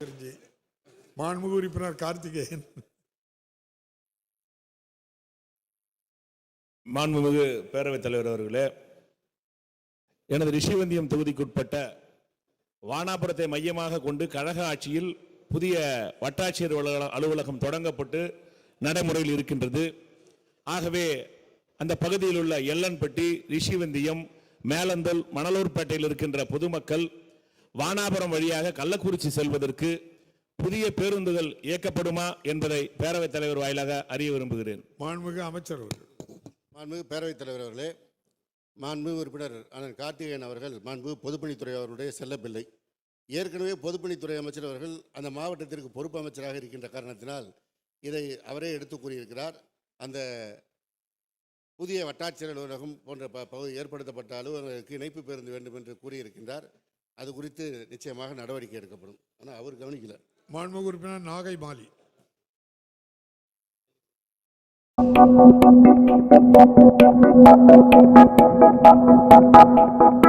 தெரிஞ்சு. மாண்புமிகு உறுப்பினர் கார்த்திகேயன். மாண்புமிகு பேரவைத் தலைவர் அவர்களே எனது ரிஷிவந்தியம் தொகுதிக்குட்பட்ட வானாபுரத்தை மையமாக கொண்டு கழக ஆட்சியில் புதிய வட்டாட்சியர் அலுவலகம் தொடங்கப்பட்டு நடைமுறையில் இருக்கின்றது. ஆகவே அந்த பகுதியில் உள்ள எல்லன்பட்டி ரிஷிவந்தியம் மேலந்தல் மணலூர்பேட்டையில் இருக்கின்ற பொதுமக்கள் வானாபுரம் வழியாக கள்ளக்குறிச்சி செல்வதற்கு புதிய பேருந்துகள் இயக்கப்படுமா என்பதை பேரவைத் தலைவர் வாயிலாக அறிய விரும்புகிறேன். மாண்புமிகு அமைச்சர் அவர்கள். மாண்புமிகு பேரவைத் தலைவர் அவர்களே மாண்புமிகு உறுப்பினர் அண்ணன் கார்த்திகேயன் அவர்கள் மாண்புமிகு பொதுப்பணித்துறை அவருடைய செல்லப்பிள்ளை. ஏற்கனவே பொதுப்பணித்துறை அமைச்சர் அவர்கள் அந்த மாவட்டத்திற்கு பொறுப்பு அமைச்சராக இருக்கின்ற காரணத்தினால் இதை அவரே எடுத்து கூறியிருக்கிறார். அந்த புதிய வட்டாட்சியர் அலுவலகம் போன்ற ப பகுதி ஏற்படுத்தப்பட்ட அலுவலர்களுக்கு இணைப்பு பேருந்து வேண்டும் என்று கூறியிருக்கின்றார். அது குறித்து நிச்சயமாக நடவடிக்கை எடுக்கப்படும். ஆனால் அவர் கவனிக்கல. மாண்பு உறுப்பினர் நாகை மாலி. Thank